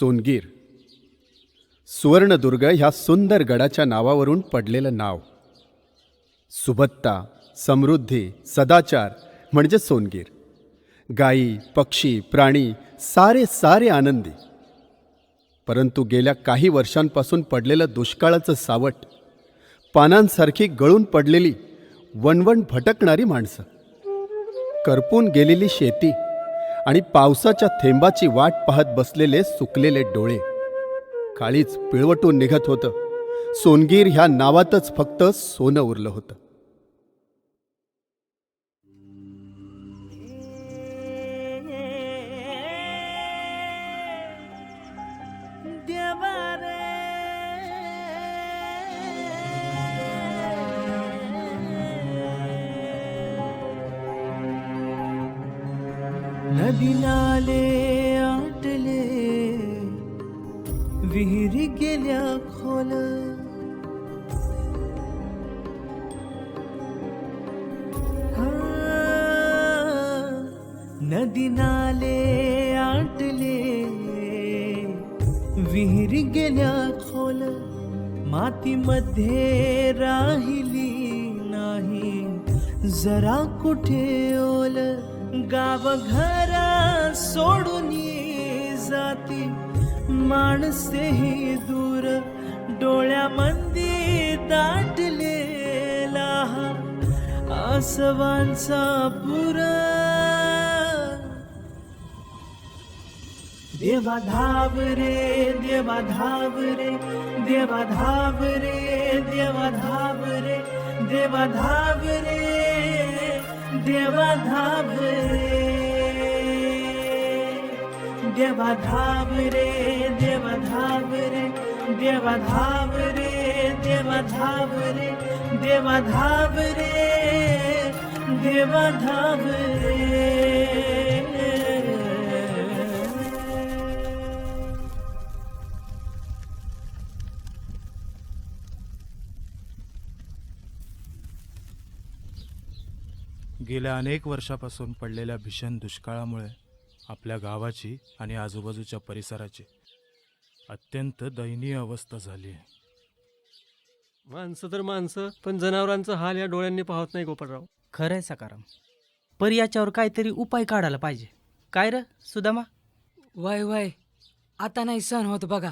सोनगीर. सुवर्णदुर्ग ह्या सुंदर गडाच्या नावावरून पडलेलं नाव. सुबत्ता समृद्धी सदाचार म्हणजे सोनगीर. गायी पक्षी प्राणी सारे सारे आनंदी. परंतु गेल्या काही वर्षांपासून पडलेलं दुष्काळाचं सावट पानांसारखी गळून पडलेली वणवण भटकणारी माणसं. करपून गेलेली शेती आणि पावसाच्या थेंबाची वाट पाहत बसलेले सुकलेले डोळे. काळीच पिळवटून निघत होतं. सोनगीर ह्या नावातच फक्त सोनं उरलं होतं. नदी नाले आटले विहिरी गेल्या खोल हा, नदी नाले आटले विहिरी गेल्या खोल मातीमध्ये राहिली नाही जरा कुठे ओल गाव घर सोडून जाती. माणसेही दूर डोळ्यामंदी दाटलेला आसवांचा पुरा. देवा धाव रे देवा धाव रे देवा धाव रे देवा धाव रे देवा धाव रे. देवा धाबरे देवा धाबरे देवा धाबरे देवा धाबरे देवा धाबरे देवा धाबरे देवा धाबरे गेल्या अनेक वर्षापासून पडलेल्या भीषण दुष्काळामुळे आपल्या गावाची आणि आजूबाजूच्या परिसराची अत्यंत दयनीय अवस्था झाली आहे. माणसं तर माणसं पण जनावरांचा हाल या डोळ्यांनी पाहत नाही गोपाळराव. खरंय सकाराम पर याच्यावर काहीतरी उपाय काढायला पाहिजे. काय र सुदामा? वय वय. आता नाही सण होत बघा.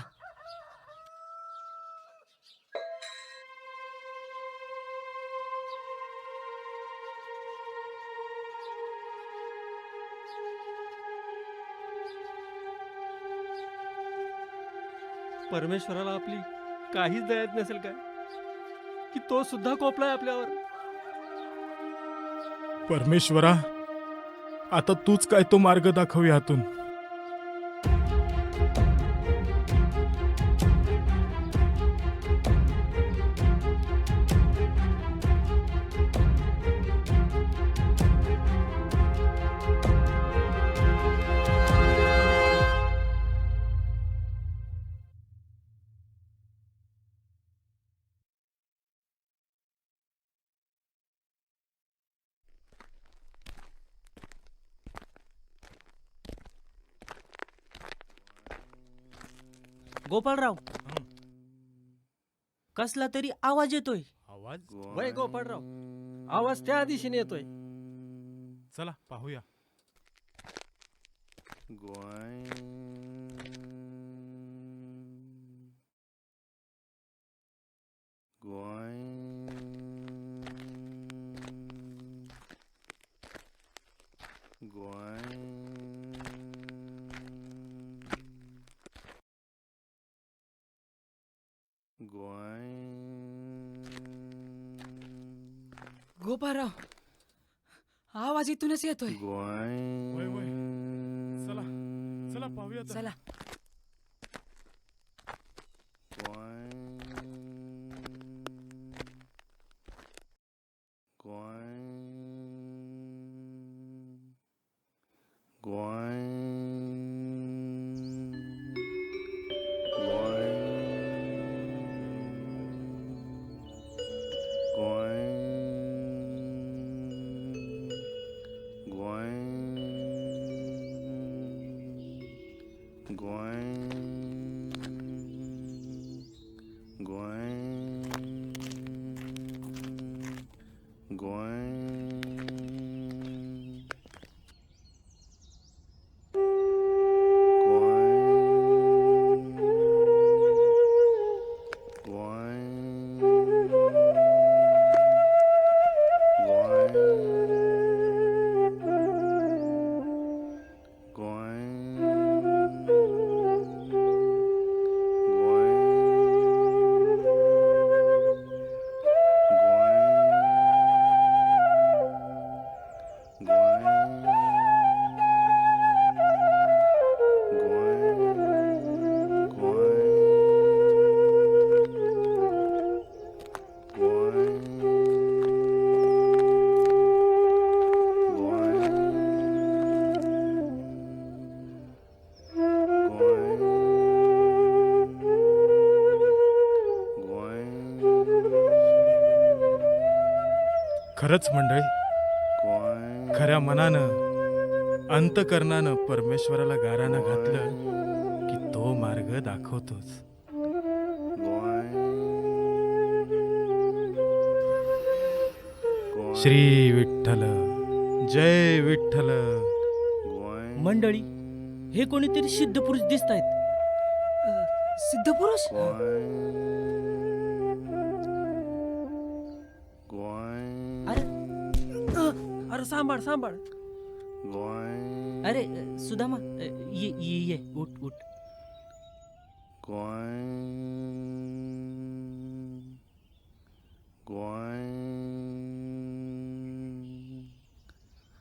परमेश्वराला आपली काहीच दयात नसेल काय? की तो सुद्धा कोपलाय आपल्यावर? परमेश्वरा आता तूच काय तो मार्ग दाखव यातून. गोपाळराव. कसला तरी आवाज येतोय. आवाज? वय गोपाळराव. आवाज त्या दिशेने येतोय. चला पाहूया. गोपाराव आवाज इथूनच येतोय. चला चला पाहूया. चला. going खरंच मंडळी खऱ्या मनानं अंतकरणानं परमेश्वराला गारानं घातलं की तो मार्ग दाखवतोच. श्री विठ्ठल जय विठ्ठल. मंडळी हे कोणीतरी सिद्ध पुरुष दिसत आहेत सिद्ध पुरुष? सांभाळ सांभाळ. अरे सुदामा ये ये ये उठ उठ.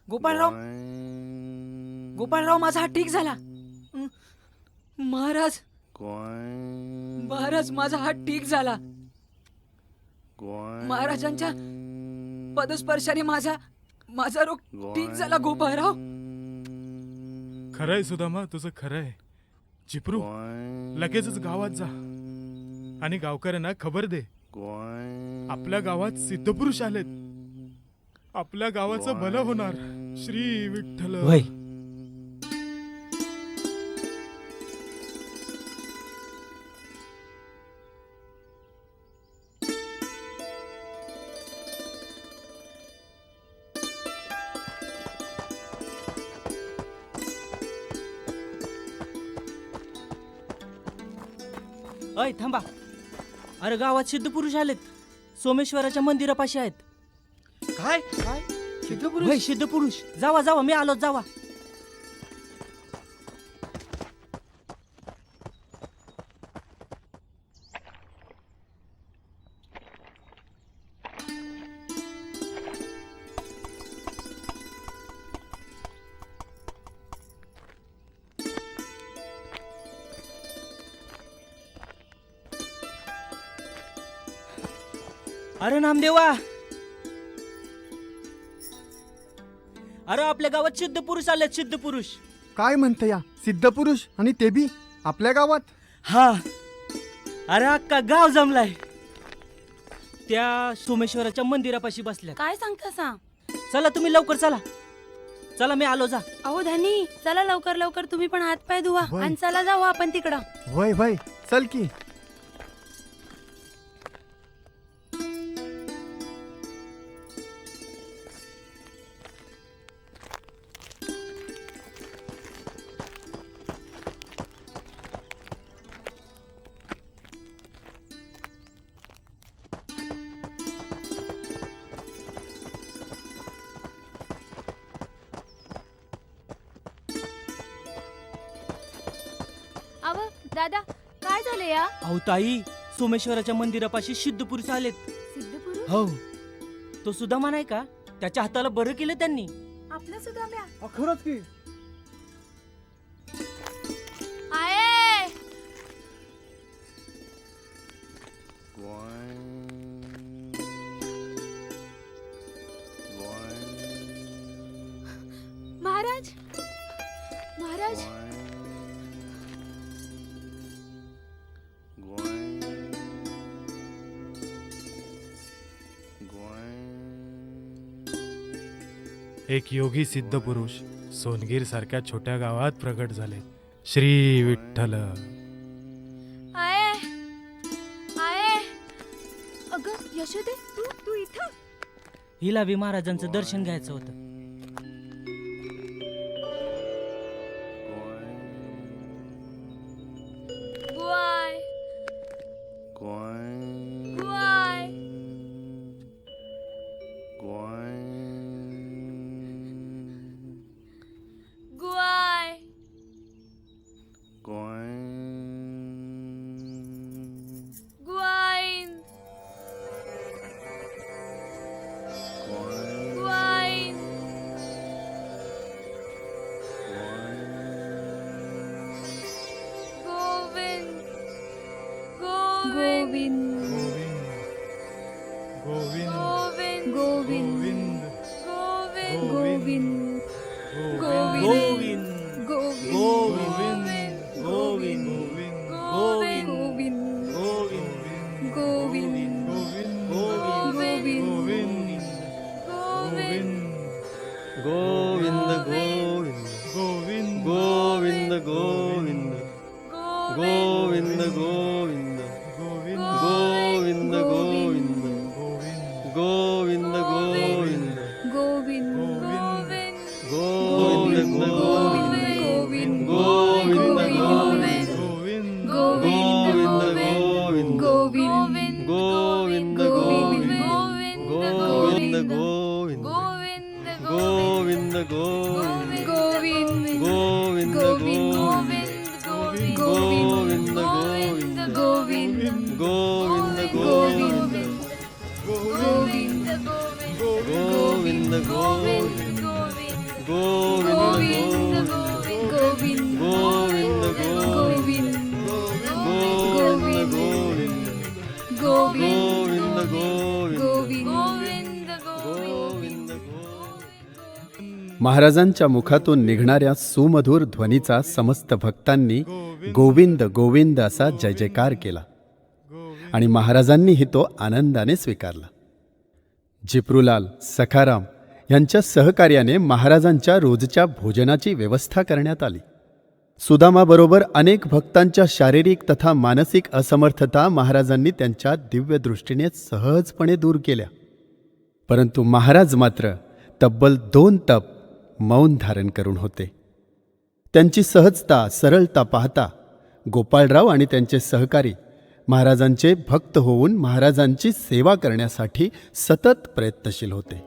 गोपाळराव. गोपाळराव माझा हात ठीक झाला. हं. महाराज. महाराज माझा हात ठीक झाला. महाराजांच्या पदस्पर्शाने माझा माझा रोग ठीक झाला गोपाळराव. खरंय सुदामा तुझं खरंय. चिपरू लगेचच गावात जा. आणि गावकऱ्यांना खबर दे. आपल्या गावात सिद्धपुरुष आलेत. आपल्या गावाचं भलं होणार. श्री विठ्ठल. अय थांबा. अरे गावात सिद्ध पुरुष आलेत. सोमेश्वराच्या मंदिरापाशी आहेत. काय? काय? सिद्ध पुरुष सिद्ध पुरुष जावा जावा मी आलो जावा. अरे नामदेवा. अरे आपल्या गावात सिद्ध पुरुष आलेत सिद्ध पुरुष. काय म्हणते या? सिद्धपुरुष आणि ते बी? आपल्या गावात? हा. अरे अक्का गाव जमलाय. त्या सोमेश्वराच्या मंदिरापाशी बसल्या काय सांगता सा? चला तुम्ही लवकर चला. चला मी आलो जा. अहो धनी चला लवकर लवकर. तुम्ही पण हात पाय धुवा. आणि चला जाऊ आपण तिकडं. वय वय. चल की. दादा काय झालं या? अहो ताई सोमेश्वराच्या मंदिरापाशी सिद्ध पुरुष आलेत. सिद्धपुरुष हो. तो सुदामा नाही का? त्याच्या हाताला बरं केलं त्यांनी. आपलं सुद्धा म्या खरंच की. आहे महाराज महाराज. एक योगी सिद्ध पुरुष सोनगीर सारख्या छोट्या गावात प्रगट झाले. श्री विठ्ठल. आहे आहे अगं यशोदे तू तू इथं? हिला बी महाराजांचं दर्शन घ्यायचं होतं. गुआय been महाराजांच्या मुखातून निघणाऱ्या सुमधुर ध्वनीचा समस्त भक्तांनी गोविंद गोविंद असा जय जयकार केला. आणि महाराजांनीही तो आनंदाने स्वीकारला. जिप्रुलाल सखाराम यांच्या सहकार्याने महाराजांच्या रोजच्या भोजनाची व्यवस्था करण्यात आली. सुदामाबरोबर अनेक भक्तांच्या शारीरिक तथा मानसिक असमर्थता महाराजांनी त्यांच्या दिव्यदृष्टीने सहजपणे दूर केल्या. परंतु महाराज मात्र तब्बल दोन तप मौन धारण करून होते. त्यांची सहजता सरळता पाहता गोपाळराव आणि त्यांचे सहकारी महाराजांचे भक्त होऊन महाराजांची सेवा करण्यासाठी सतत प्रयत्नशील होते.